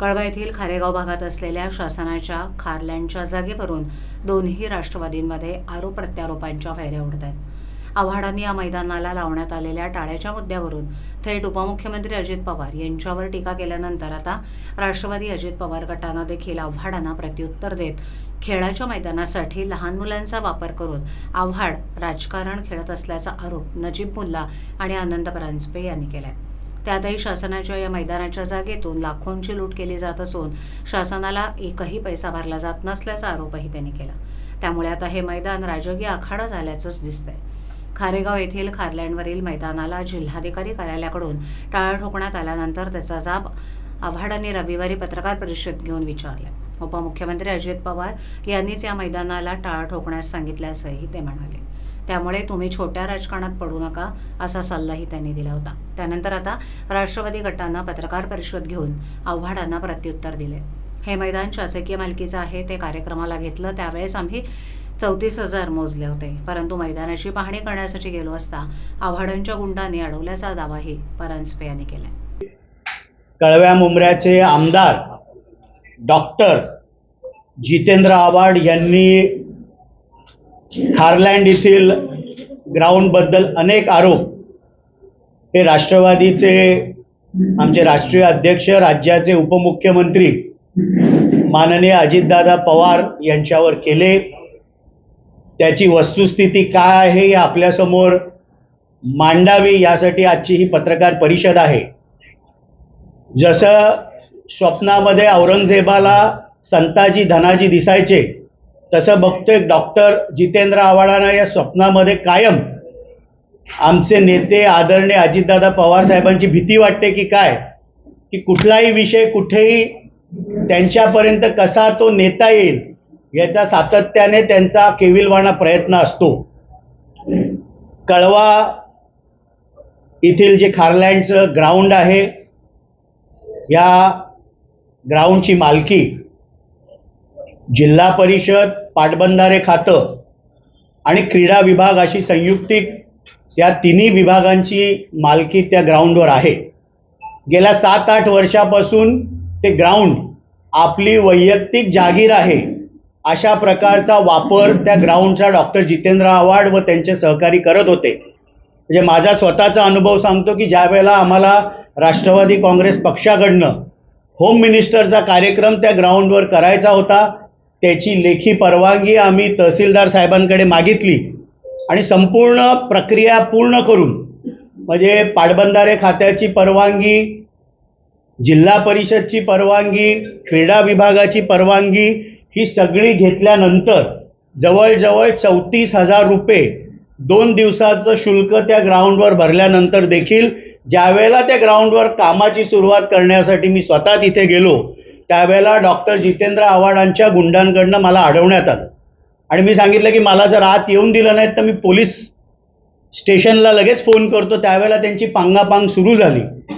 कळवा येथील खारेगाव भागात असलेल्या शासनाच्या खारलँडच्या जागेवरून दोन्ही राष्ट्रवादींमध्ये आरोप प्रत्यारोपांच्या फैऱ्या उडत आहेत. आव्हाडांनी या मैदानाला लावण्यात आलेल्या टाळ्याच्या मुद्द्यावरून थेट उपमुख्यमंत्री अजित पवार यांच्यावर टीका केल्यानंतर आता राष्ट्रवादी अजित पवार गटानं देखील आव्हाडांना प्रत्युत्तर देत खेळाच्या मैदानासाठी लहान मुलांचा वापर करून आव्हाड राजकारण खेळत असल्याचा आरोप नजीब मुल्ला आणि आनंद परांजपे यांनी केला आहे त्यातही शासनाच्या या मैदानाच्या जागेतून लाखोंची लूट केली जात असून शासनाला एकही पैसा भरला जात नसल्याचा आरोपही त्यांनी केला. त्यामुळे आता हे मैदान राजकीय आखाडा झाल्याचंच दिसतंय. खारेगाव येथील खारलँडवरील मैदानाला जिल्हाधिकारी कार्यालयाकडून टाळा ठोकण्यात आल्यानंतर त्याचा जाब आव्हाडांनी रविवारी पत्रकार परिषद घेऊन विचारले. उपमुख्यमंत्री अजित पवार यांनीच या मैदानाला टाळा ठोकण्यास सांगितल्याचंही ते म्हणाले. त्यामुळे तुम्ही छोट्या राजकारणात पडू नका असा सल्लाही त्यांनी दिला होता. त्यानंतर आता राष्ट्रवादी गटांना पत्रकार परिषद घेऊन आव्हाडांना प्रत्युत्तर दिले. हे मैदान शासकीय मालकीचं आहे ते कार्यक्रमाला घेतलं त्यावेळेस आम्ही चौतीस हजार मोजले होते. परंतु मैदानाची पाहणी करण्यासाठी गेलो असता आव्हाडांच्या गुंडांनी अडवल्याचा दावाही परांजपे यांनी केला कळव्या मुंबऱ्याचे आमदार डॉक्टर जितेंद्र आव्हाड यांनी खारलँड येथील ग्राउंडबद्दल अनेक आरोप. हे राष्ट्रवादीचे आमचे राष्ट्रीय अध्यक्ष राज्याचे उपमुख्यमंत्री माननीय अजितदादा पवार यांच्यावर केले. त्याची वस्तुस्थिती काय आहे हे आपल्यासमोर मांडावी यासाठी आजची ही पत्रकार परिषद आहे. जसं स्वप्नामध्ये औरंगजेबाला संताजी धनाजी दिसायचे तसं बघतोय डॉक्टर जितेंद्र आव्हाडांना या स्वप्नामध्ये कायम आमचे नेते आदरणीय अजितदादा पवार साहेबांची भीती वाटते की काय? की कुठलाही विषय कुठेही त्यांच्यापर्यंत कसा तो नेता येईल याचा सातत्याने त्यांचा केविलवाणा प्रयत्न असतो. कळवा येथील जे खारलँडचं ग्राउंड आहे या ग्राउंडची मालकी जिल्हा परिषद पाटबंधारे खातं आणि क्रीडा विभाग अशी संयुक्तिक या तिन्ही विभागांची मालकी त्या ग्राउंडवर आहे. गेल्या सात आठ वर्षापासून ते ग्राउंड आपली वैयक्तिक जागीर आहे अशा प्रकारचा वापर त्या ग्राउंडचा डॉक्टर जितेंद्र आव्हाड व त्यांचे सहकारी करत होते. म्हणजे माझा स्वतःचा अनुभव सांगतो की ज्या वेळेला आम्हाला राष्ट्रवादी काँग्रेस पक्षाकडनं होम मिनिस्टरचा कार्यक्रम त्या ग्राउंडवर करायचा होता त्याची लेखी परवानगी आम्ही तहसीलदार साहेबांकडे मागितली आणि संपूर्ण प्रक्रिया पूर्ण करून म्हणजे पाटबंधारे खात्याची परवानगी जिल्हा परिषदची परवानगी क्रीडा विभागाची परवानगी ही सगळी घेतल्यानंतर जवळजवळ चौतीस हजार रुपये दोन दिवसाचं शुल्क त्या ग्राउंडवर भरल्यानंतर देखील ज्यावेळेला त्या ग्राउंडवर कामाची सुरुवात करण्यासाठी मी स्वतः तिथे गेलो त्यावेळेला डॉक्टर जितेंद्र आव्हाडांच्या गुंडांकडनं मला अडवण्यात आलं. आणि मी सांगितलं की मला जर आत येऊन दिलं नाही तर मी पोलीस स्टेशनला लगेच फोन करतो. त्यावेळेला त्यांची पांगापांग सुरू झाली.